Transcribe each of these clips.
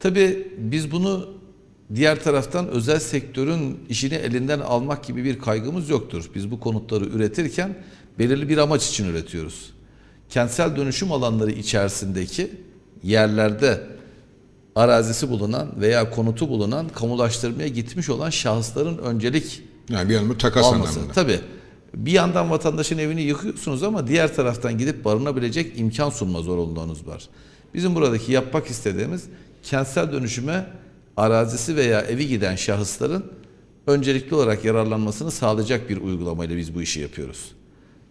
Tabii biz bunu diğer taraftan özel sektörün işini elinden almak gibi bir kaygımız yoktur. Biz bu konutları üretirken belirli bir amaç için üretiyoruz. Kentsel dönüşüm alanları içerisindeki yerlerde arazisi bulunan veya konutu bulunan kamulaştırmaya gitmiş olan şahısların öncelik Yani bir yandan takas alması. anlamında. Tabii. Bir yandan vatandaşın evini yıkıyorsunuz ama diğer taraftan gidip barınabilecek imkan sunma zorunluluğunuz var. Bizim buradaki yapmak istediğimiz kentsel dönüşüme arazisi veya evi giden şahısların öncelikli olarak yararlanmasını sağlayacak bir uygulamayla biz bu işi yapıyoruz.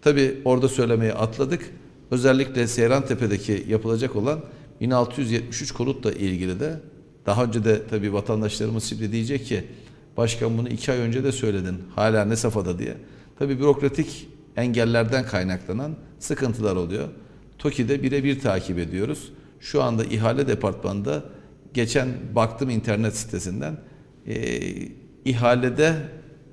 Tabii orada söylemeye atladık. Özellikle Seyrantepe'deki yapılacak olan 1673 konutla ilgili de daha önce de tabii vatandaşlarımız şimdi diyecek ki başkan bunu iki ay önce de söyledin hala ne safhada diye. Tabii bürokratik engellerden kaynaklanan sıkıntılar oluyor. TOKİ'de birebir takip ediyoruz. Şu anda ihale departmanında geçen baktım internet sitesinden e, ihalede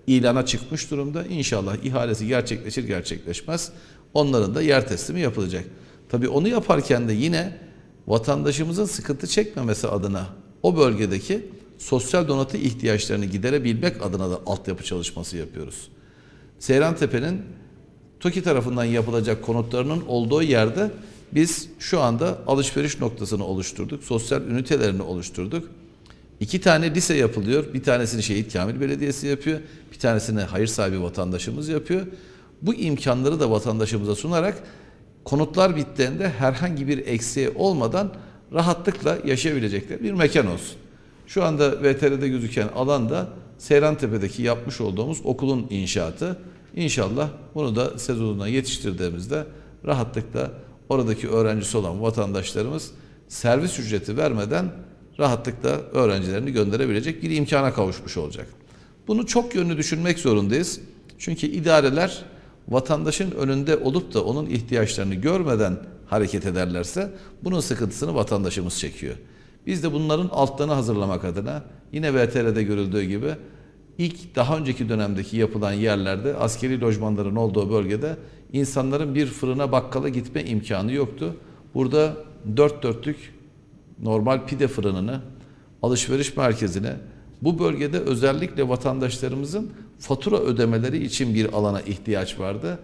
ilana çıkmış durumda. İnşallah ihalesi gerçekleşir gerçekleşmez onların da yer teslimi yapılacak. Tabii onu yaparken de yine vatandaşımızın sıkıntı çekmemesi adına o bölgedeki sosyal donatı ihtiyaçlarını giderebilmek adına da altyapı çalışması yapıyoruz. Seyrantepe'nin TOKİ tarafından yapılacak konutlarının olduğu yerde biz şu anda alışveriş noktasını oluşturduk. Sosyal ünitelerini oluşturduk. İki tane lise yapılıyor. Bir tanesini Şehit Kamil Belediyesi yapıyor. Bir tanesini hayır sahibi vatandaşımız yapıyor. Bu imkanları da vatandaşımıza sunarak konutlar bittiğinde herhangi bir eksiği olmadan rahatlıkla yaşayabilecekleri bir mekan olsun. Şu anda VTR'de gözüken alanda Seyrantepe'deki yapmış olduğumuz okulun inşaatı. İnşallah bunu da sezonuna yetiştirdiğimizde rahatlıkla oradaki öğrencisi olan vatandaşlarımız servis ücreti vermeden rahatlıkla öğrencilerini gönderebilecek bir imkana kavuşmuş olacak. Bunu çok yönlü düşünmek zorundayız. Çünkü idareler vatandaşın önünde olup da onun ihtiyaçlarını görmeden hareket ederlerse bunun sıkıntısını vatandaşımız çekiyor. Biz de bunların altlarını hazırlamak adına yine VTR'de görüldüğü gibi ilk daha önceki dönemdeki yapılan yerlerde askeri lojmanların olduğu bölgede insanların bir fırına bakkala gitme imkanı yoktu. Burada dört dörtlük normal pide fırınını, alışveriş merkezine, bu bölgede özellikle vatandaşlarımızın fatura ödemeleri için bir alana ihtiyaç vardı.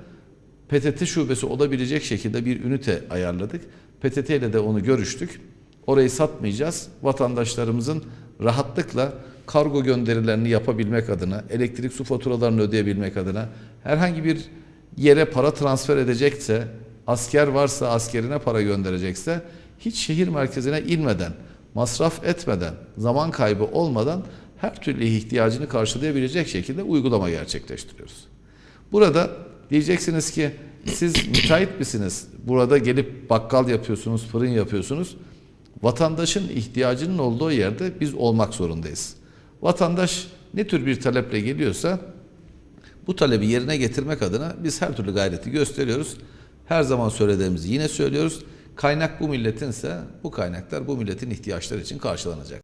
PTT şubesi olabilecek şekilde bir ünite ayarladık. PTT ile de onu görüştük. Orayı satmayacağız. Vatandaşlarımızın rahatlıkla kargo gönderilerini yapabilmek adına, elektrik su faturalarını ödeyebilmek adına, herhangi bir yere para transfer edecekse, asker varsa askerine para gönderecekse, hiç şehir merkezine inmeden, masraf etmeden, zaman kaybı olmadan her türlü ihtiyacını karşılayabilecek şekilde uygulama gerçekleştiriyoruz. Burada diyeceksiniz ki siz müteahhit misiniz? Burada gelip bakkal yapıyorsunuz, fırın yapıyorsunuz. Vatandaşın ihtiyacının olduğu yerde biz olmak zorundayız. Vatandaş ne tür bir taleple geliyorsa bu talebi yerine getirmek adına biz her türlü gayreti gösteriyoruz. Her zaman söylediğimizi yine söylüyoruz. Kaynak bu milletinse bu kaynaklar bu milletin ihtiyaçları için karşılanacak.